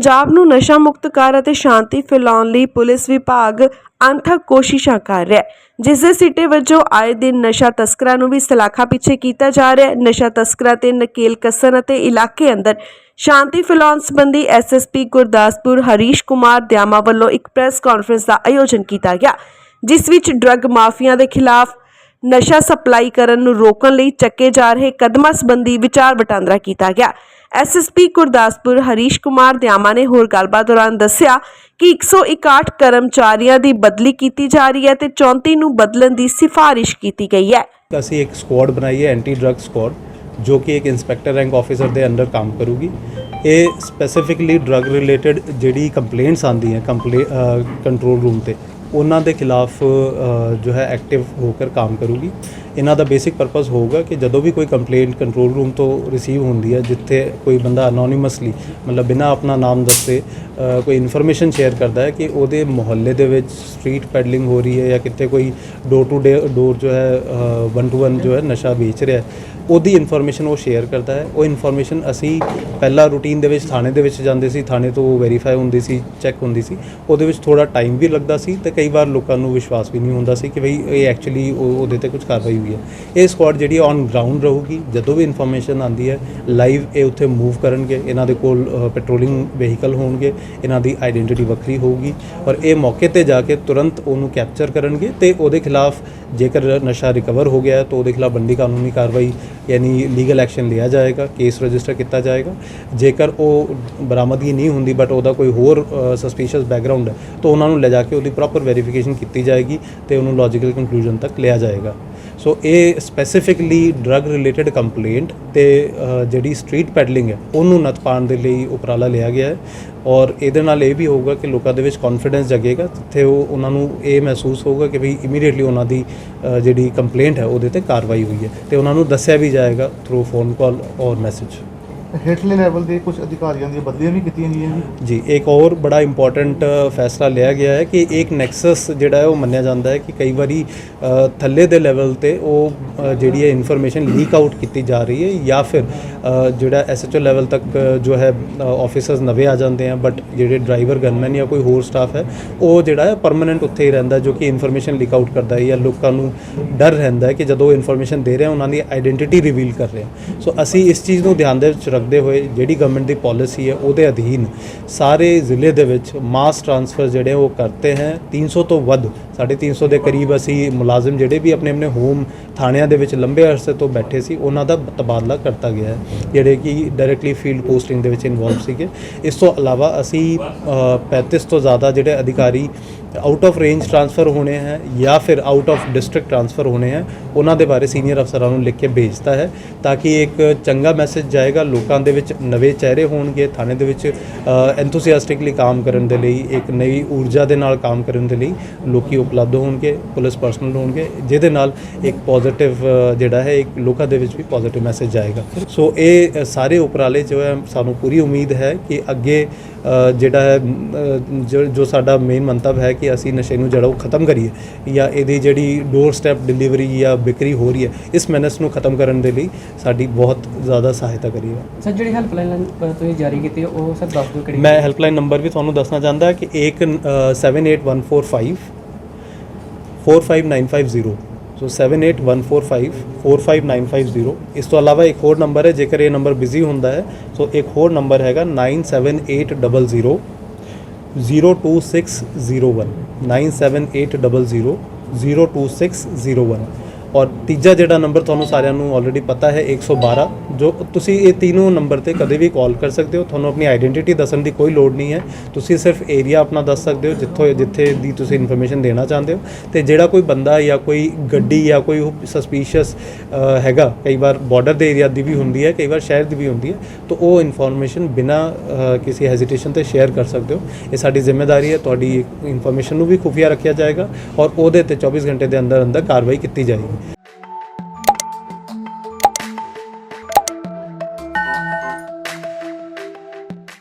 ਪੰਜਾਬ ਨੂੰ ਨਸ਼ਾ ਮੁਕਤ ਕਰ ਅਤੇ ਸ਼ਾਂਤੀ ਫੈਲਾਉਣ ਲਈ ਪੁਲਿਸ ਵਿਭਾਗ ਅਣਥੱਕ ਕੋਸ਼ਿਸ਼ਾਂ ਕਰ ਰਿਹਾ ਹੈ। ਜਿਸ ਦੇ ਸਿੱਟੇ ਵਜੋਂ ਆਏ ਦਿਨ ਨਸ਼ਾ ਤਸਕਰਾਂ ਨੂੰ ਵੀ ਸਲਾਖਾ ਪਿੱਛੇ ਕੀਤਾ ਜਾ ਰਿਹਾ ਹੈ। ਨਸ਼ਾ ਤਸਕਰਾਂ ਤੇ ਨਕੇਲ ਕੱਸਣ ਅਤੇ ਇਲਾਕੇ ਅੰਦਰ ਸ਼ਾਂਤੀ ਫੈਲਾਉਣ ਸੰਬੰਧੀ ਐਸਐਸਪੀ ਗੁਰਦਾਸਪੁਰ ਹਰੀਸ਼ ਕੁਮਾਰ ਦਿਆਮਾ ਵੱਲੋਂ ਇੱਕ ਪ੍ਰੈਸ ਕਾਨਫਰੰਸ ਦਾ ਆਯੋਜਨ ਕੀਤਾ ਗਿਆ, ਜਿਸ ਵਿੱਚ ਡਰੱਗ ਮਾਫੀਆ ਦੇ ਖਿਲਾਫ ਨਸ਼ਾ ਸਪਲਾਈ ਕਰਨ ਨੂੰ ਰੋਕਣ ਲਈ ਚੱਕੇ ਜਾ ਰਹੇ ਕਦਮਾਂ ਸੰਬੰਧੀ ਵਿਚਾਰ ਵਟਾਂਦਰਾ ਕੀਤਾ ਗਿਆ। ਐਸਐਸਪੀ ਗੁਰਦਾਸਪੁਰ ਹਰੀਸ਼ ਕੁਮਾਰ ਦਿਆਮਾ ਨੇ ਹੋਰ ਗੱਲਬਾਤ ਦੌਰਾਨ ਦੱਸਿਆ ਕਿ 161 ਕਰਮਚਾਰੀਆਂ ਦੀ ਬਦਲੀ ਕੀਤੀ ਜਾ ਰਹੀ ਹੈ ਤੇ 34 ਨੂੰ ਬਦਲਣ ਦੀ ਸਿਫਾਰਿਸ਼ ਕੀਤੀ ਗਈ ਹੈ। ਅਸੀਂ ਇੱਕ ਸਕੁਆਡ ਬਣਾਈ ਹੈ ਐਂਟੀ ਡਰੱਗ ਸਕੁਆਡ ਜੋ ਕਿ ਇੱਕ ਇਨਸਪੈਕਟਰ ਰੈਂਕ ਆਫੀਸਰ ਦੇ ਅੰਡਰ ਕੰਮ ਕਰੂਗੀ। ਇਹ ਸਪੈਸੀਫਿਕਲੀ ਡਰੱਗ ਰਿਲੇਟਡ ਜਿਹੜੀ ਕੰਪਲੇਂਟਸ ਆਉਂਦੀਆਂ ਕੰਪਲੇ ਕੰਟਰੋਲ ਰੂਮ ਤੇ ਉਹਨਾਂ ਦੇ ਖਿਲਾਫ ਜੋ ਹੈ ਐਕਟਿਵ ਹੋ ਕੇ ਕੰਮ ਕਰੂਗੀ। ਇਹਨਾਂ ਦਾ ਬੇਸਿਕ ਪਰਪਸ ਹੋਊਗਾ ਕਿ ਜਦੋਂ ਵੀ ਕੋਈ ਕੰਪਲੇਂਟ ਕੰਟਰੋਲ ਰੂਮ ਤੋਂ ਰਿਸੀਵ ਹੁੰਦੀ ਹੈ, ਜਿੱਥੇ ਕੋਈ ਬੰਦਾ ਅਨੋਨਿਮਸਲੀ ਮਤਲਬ ਬਿਨਾਂ ਆਪਣਾ ਨਾਮ ਦੱਸੇ ਕੋਈ ਇਨਫੋਰਮੇਸ਼ਨ ਸ਼ੇਅਰ ਕਰਦਾ ਹੈ ਕਿ ਉਹਦੇ ਮੁਹੱਲੇ ਦੇ ਵਿੱਚ ਸਟਰੀਟ ਪੈਡਲਿੰਗ ਹੋ ਰਹੀ ਹੈ ਜਾਂ ਕਿਤੇ ਕੋਈ ਡੋਰ ਟੂ ਡੋਰ ਜੋ ਹੈ ਵਨ ਟੂ ਵਨ ਜੋ ਹੈ, ਨਸ਼ਾ ਵੇਚ ਰਿਹਾ ਹੈ, ਉਹਦੀ ਇਨਫੋਰਮੇਸ਼ਨ ਉਹ ਸ਼ੇਅਰ ਕਰਦਾ ਹੈ। ਉਹ ਇਨਫੋਰਮੇਸ਼ਨ ਅਸੀਂ ਪਹਿਲਾਂ ਰੂਟੀਨ ਦੇ ਵਿੱਚ ਥਾਣੇ ਦੇ ਵਿੱਚ ਜਾਂਦੇ ਸੀ, ਥਾਣੇ ਤੋਂ ਵੈਰੀਫਾਈ ਹੁੰਦੀ ਸੀ ਚੈੱਕ ਹੁੰਦੀ ਸੀ। ਉਹਦੇ ਵਿੱਚ ਥੋੜਾ ਟਾਈਮ ਵੀ ਲੱਗਦਾ ਸੀ ਤੇ ਕਈ ਵਾਰ ਲੋਕਾਂ ਨੂੰ ਵਿਸ਼ਵਾਸ ਵੀ ਨਹੀਂ ਹੁੰਦਾ ਸੀ ਕਿ ਭਈ ਇਹ ਐਕਚੁਅਲੀ ਉਹਦੇ ਤੇ ਕੁਝ ਕਾਰਵਾਈ ਹੋਈ ਹੈ। ਇਹ ਸਕੁਆਡ ਜਿਹੜੀ ਔਨ ਗਰਾਊਂਡ ਰਹੂਗੀ, ਜਦੋਂ ਵੀ ਇਨਫੋਰਮੇਸ਼ਨ ਆਂਦੀ ਹੈ ਲਾਈਵ ਇਹ ਉੱਥੇ ਮੂਵ ਕਰਨਗੇ। ਇਹਨਾਂ ਦੇ ਕੋਲ ਪੈਟਰੋਲਿੰਗ ਵਹੀਕਲ ਹੋਣਗੇ। ਇਹਨਾਂ ਦੀ ਆਇਡੈਂਟੀਟੀ ਵੱਖਰੀ ਹੋਊਗੀ ਔਰ ਇਹ ਮੌਕੇ ਤੇ ਜਾ ਕੇ ਤੁਰੰਤ ਉਹਨੂੰ ਕੈਪਚਰ ਕਰਨਗੇ ਤੇ ਉਹਦੇ ਖਿਲਾਫ ਜੇਕਰ ਨਸ਼ਾ ਰਿਕਵਰ ਹੋ ਗਿਆ ਤਾਂ ਉਹਦੇ ਖਿਲਾਫ ਬੰਦੀ ਕਾਨੂੰਨੀ ਕਾਰਵਾਈ ਯਾਨੀ ਲੀਗਲ ਐਕਸ਼ਨ ਲਿਆ ਜਾਏਗਾ ਕੇਸ ਰਜਿਸਟਰ ਕੀਤਾ ਜਾਏਗਾ। ਜੇਕਰ ਉਹ ਬਰਾਮਦਗੀ ਨਹੀਂ ਹੁੰਦੀ ਬਟ ਉਹਦਾ ਕੋਈ ਹੋਰ ਸਸਪੀਸ਼ੀਅਸ ਬੈਕਗ੍ਰਾਉਂਡ ਹੈ, ਤਾਂ ਉਹਨਾਂ ਨੂੰ ਲੈ ਜਾ ਕੇ ਉਹਦੀ ਪ੍ਰੋਪਰ ਵੈਰੀਫਿਕੇਸ਼ਨ ਕੀਤੀ ਜਾਏਗੀ ਤੇ ਉਹਨੂੰ ਲੌਜੀਕਲ ਕੰਕਲੂਜਨ ਤੱਕ ਲਿਆ ਜਾਏਗਾ। ਸੋ ਇਹ ਸਪੈਸੀਫਿਕਲੀ ਡਰੱਗ ਰਿਲੇਟਡ ਕੰਪਲੇਂਟ ਤੇ ਜਿਹੜੀ ਸਟਰੀਟ ਪੈਡਲਿੰਗ ਹੈ, ਉਹਨੂੰ ਨੱਥ ਪਾਉਣ ਦੇ ਲਈ ਉਪਰਾਲਾ ਲਿਆ ਗਿਆ ਹੈ ਔਰ ਇਹਦੇ ਨਾਲ ਇਹ ਵੀ ਹੋਊਗਾ ਕਿ ਲੋਕਾਂ ਦੇ ਵਿੱਚ ਕੌਨਫੀਡੈਂਸ ਜਗੇਗਾ, ਜਿੱਥੇ ਉਹ ਉਹਨਾਂ ਨੂੰ ਇਹ ਮਹਿਸੂਸ ਹੋਊਗਾ ਕਿ ਵੀ ਇਮੀਡੀਏਟਲੀ ਉਹਨਾਂ ਦੀ ਜਿਹੜੀ ਕੰਪਲੇਂਟ ਹੈ, ਉਹਦੇ ਤੇ ਕਾਰਵਾਈ ਹੋਈ ਹੈ ਤੇ ਉਹਨਾਂ ਨੂੰ ਦੱਸਿਆ ਵੀ ਜਾਏਗਾ ਥਰੂ ਫੋਨ ਕਾਲ ਔਰ ਮੈਸੇਜ ਹੇਠਲੇ ਲੈਵਲ ਦੇ ਕੁਝ ਅਧਿਕਾਰੀਆਂ ਦੀਆਂ ਬਦਲੀਆਂ ਵੀ ਕੀਤੀਆਂ ਗਈਆਂ ਜੀ। ਜੀ ਇੱਕ ਹੋਰ ਬੜਾ ਇੰਪੋਰਟੈਂਟ ਫੈਸਲਾ ਲਿਆ ਗਿਆ ਹੈ ਕਿ ਇੱਕ ਨੈਕਸਸ ਜਿਹੜਾ ਹੈ ਉਹ ਮੰਨਿਆ ਜਾਂਦਾ ਹੈ ਕਿ ਕਈ ਵਾਰੀ ਥੱਲੇ ਦੇ ਲੈਵਲ ਤੇ ਉਹ ਜਿਹੜੀ ਹੈ ਇਨਫੋਰਮੇਸ਼ਨ ਲੀਕ ਆਊਟ ਕੀਤੀ ਜਾ ਰਹੀ ਹੈ ਜਾਂ ਫਿਰ ਅ, ਜਿਹੜਾ ਐਸਐਚਓ ਲੈਵਲ ਤੱਕ ਜੋ ਹੈ ਆਫੀਸਰਸ ਨਵੇਂ ਆ ਜਾਂਦੇ ਆ ਬਟ ਜਿਹੜੇ ਡਰਾਈਵਰ ਗਨਮੈਨ ਜਾਂ ਕੋਈ ਹੋਰ ਸਟਾਫ ਹੈ ਉਹ ਜਿਹੜਾ ਹੈ ਪਰਮਨੈਂਟ ਉੱਥੇ ਹੀ ਰਹਿੰਦਾ ਜੋ ਕਿ ਇਨਫੋਰਮੇਸ਼ਨ ਲੀਕ ਆਊਟ ਕਰਦਾ ਹੈ ਜਾਂ ਲੋਕਾਂ ਨੂੰ ਡਰ ਰਹਿੰਦਾ ਹੈ ਕਿ ਜਦੋਂ ਇਨਫੋਰਮੇਸ਼ਨ ਦੇ ਰਿਹਾ ਉਹਨਾਂ ਦੀ ਆਇਡੈਂਟੀਟੀ ਰਿਵੀਲ ਕਰ ਰਿਹਾ ਸੋ ਅਸੀਂ ਇਸ ਚੀਜ਼ ਨੂੰ ਧਿਆਨ ਦੇ ਵਿੱਚ ਰੱਖਦੇ ਹੋਏ ਜਿਹੜੀ ਗਵਰਨਮੈਂਟ ਦੀ ਪਾਲਿਸੀ ਹੈ ਉਹਦੇ ਅਧੀਨ ਸਾਰੇ ਜ਼ਿਲ੍ਹੇ ਦੇ ਵਿੱਚ ਮਾਸ ਟ੍ਰਾਂਸਫਰ ਜਿਹੜੇ ਉਹ ਕਰਤੇ ਹੈ 300 ਤੋਂ ਵੱਧ 350 ਦੇ ਕਰੀਬ ਅਸੀਂ ਮੁਲਾਜ਼ਮ ਜਿਹੜੇ ਵੀ ਆਪਣੇ ਆਪਣੇ ਹੋਮ ਥਾਣਿਆਂ ਦੇ ਵਿੱਚ ਲੰਬੇ ਅਰਸੇ ਤੋਂ ਬੈਠੇ ਸੀ ਉਹਨਾਂ ਦਾ ਤਬਾਦਲਾ ਕਰਤਾ ਗਿਆ ਹੈ ਜਿਹੜੇ ਕਿ ਡਾਇਰੈਕਟਲੀ ਫੀਲਡ ਪੋਸਟਿੰਗ ਦੇ ਵਿੱਚ ਇਨਵੋਲਵ ਸੀਗੇ। ਇਸ ਤੋਂ ਇਲਾਵਾ ਅਸੀਂ ਅ, 35 ਤੋਂ ਜ਼ਿਆਦਾ ਜਿਹੜੇ ਅਧਿਕਾਰੀ ਆਊਟ ਆਫ ਰੇਂਜ ਟ੍ਰਾਂਸਫਰ ਹੋਣੇ ਹੈ ਜਾਂ ਫਿਰ ਆਊਟ ਆਫ ਡਿਸਟ੍ਰਿਕਟ ਟ੍ਰਾਂਸਫਰ ਹੋਣੇ ਹੈ ਉਹਨਾਂ ਦੇ ਬਾਰੇ ਸੀਨੀਅਰ ਅਫਸਰਾਂ ਨੂੰ ਲਿਖ ਕੇ ਭੇਜਤਾ ਹੈ ਤਾਂ ਕਿ ਇੱਕ ਚੰਗਾ ਮੈਸੇਜ ਜਾਏਗਾ ਲੋਕਾਂ ਦੇ ਵਿੱਚ ਨਵੇਂ ਚਿਹਰੇ ਹੋਣਗੇ ਥਾਣੇ ਦੇ ਵਿੱਚ ਐਂਥੂਸੀਆਸਟਿਕਲੀ ਕੰਮ ਕਰਨ ਦੇ ਲਈ ਇੱਕ ਨਵੀਂ ਊਰਜਾ ਦੇ ਨਾਲ ਕੰਮ ਕਰਨ ਦੇ ਲਈ ਲੋਕੀ ਉਪਲਬਧ ਹੋਣਗੇ ਪੁਲਿਸ ਪਰਸਨਲ ਹੋਣਗੇ ਜਿਹਦੇ ਨਾਲ ਇੱਕ ਪੋਜ਼ਿਟਿਵ ਜਿਹੜਾ ਹੈ ਇੱਕ ਲੋਕਾਂ ਦੇ ਵਿੱਚ ਵੀ ਪੋਜ਼ਿਟਿਵ ਮੈਸੇਜ ਜਾਏਗਾ। ਸੋ ਇਹ ਸਾਰੇ ਉਪਰਾਲੇ ਜੋ ਹੈ ਸਾਨੂੰ ਪੂਰੀ ਉਮੀਦ ਹੈ ਕਿ ਅੱਗੇ ਜਿਹੜਾ ਹੈ ਜੋ- ਸਾਡਾ ਮੇਨ ਮੰਤਵ ਹੈ ਕਿ ਅਸੀਂ ਨਸ਼ੇ ਨੂੰ ਉਹ ਖਤਮ ਕਰੀਏ ਜਾਂ ਇਹਦੀ ਜਿਹੜੀ ਡੋਰ ਸਟੈਪ ਡਿਲੀਵਰੀ ਜਾਂ ਵਿਕਰੀ ਹੋ ਰਹੀ ਹੈ ਇਸ ਮੈਨਸ ਨੂੰ ਖਤਮ ਕਰਨ ਦੇ ਲਈ ਸਾਡੀ ਬਹੁਤ ਜ਼ਿਆਦਾ ਸਹਾਇਤਾ ਕਰੀਏਗਾ ਸਰ ਜਿਹੜੀ ਹੈਲਪਲਾਈਨ ਤੁਸੀਂ ਜਾਰੀ ਕੀਤੀ ਉਹ ਸਰ ਦੱਸ ਦਿਓ ਕਿਹੜੀ ਮੈਂ ਹੈਲਪਲਾਈਨ ਨੰਬਰ ਵੀ ਤੁਹਾਨੂੰ ਦੱਸਣਾ ਚਾਹੁੰਦਾ ਕਿ ਇੱਕ 78145 45950 ਸੋ 78145 45950 ਇਸ ਤੋਂ ਇਲਾਵਾ ਇੱਕ ਹੋਰ ਨੰਬਰ ਹੈ ਜੇਕਰ ਇਹ ਨੰਬਰ ਬਿਜ਼ੀ ਹੁੰਦਾ ਹੈ ਸੋ ਇੱਕ ਹੋਰ ਨੰਬਰ ਹੈਗਾ 97800 02601 97800 02601 ਔਰ ਤੀਜਾ ਜਿਹੜਾ ਨੰਬਰ ਤੁਹਾਨੂੰ ਸਾਰਿਆਂ ਨੂੰ ਆਲਰੇਡੀ ਪਤਾ ਹੈ 112 ਜੋ ਤੁਸੀਂ ਇਹ ਤਿੰਨੋਂ ਨੰਬਰ ਤੇ ਕਦੇ ਵੀ ਕਾਲ ਕਰ ਸਕਦੇ ਹੋ, ਤੁਹਾਨੂੰ ਆਪਣੀ ਆਇਡੈਂਟੀਟੀ ਦੱਸਣ ਦੀ ਕੋਈ ਲੋੜ ਨਹੀਂ ਹੈ। ਤੁਸੀਂ ਸਿਰਫ ਏਰੀਆ ਆਪਣਾ ਦੱਸ ਸਕਦੇ ਹੋ, ਜਿੱਥੋਂ ਜਿੱਥੇ ਦੀ ਤੁਸੀਂ ਇਨਫੋਰਮੇਸ਼ਨ ਦੇਣਾ ਚਾਹੁੰਦੇ ਹੋ। ਤੇ ਜਿਹੜਾ ਕੋਈ ਬੰਦਾ ਜਾਂ ਕੋਈ ਗੱਡੀ ਜਾਂ ਕੋਈ ਸਸਪੀਸ਼ੀਅਸ ਹੈਗਾ, ਕਈ ਵਾਰ ਬਾਰਡਰ ਦੇ ਏਰੀਆ ਦੀ ਵੀ ਹੁੰਦੀ ਹੈ, ਕਈ ਵਾਰ ਸ਼ਹਿਰ ਦੀ ਵੀ ਹੁੰਦੀ ਹੈ, ਤਾਂ ਉਹ ਇਨਫੋਰਮੇਸ਼ਨ ਬਿਨਾ ਕਿਸੇ ਹੈਜ਼ਿਟੇਸ਼ਨ ਤੇ ਸ਼ੇਅਰ ਕਰ ਸਕਦੇ ਹੋ। ਇਹ ਸਾਡੀ ਜ਼ਿੰਮੇਵਾਰੀ ਹੈ, ਤੁਹਾਡੀ ਇਨਫੋਰਮੇਸ਼ਨ ਨੂੰ ਵੀ ਖੁਫੀਆ ਰੱਖਿਆ ਜਾਏਗਾ ਔਰ ਉਹਦੇ ਤੇ 24 ਘੰਟੇ ਦੇ ਅੰਦਰ ਅੰਦਰ ਕਾਰਵਾਈ ਕੀਤੀ ਜਾਏਗੀ।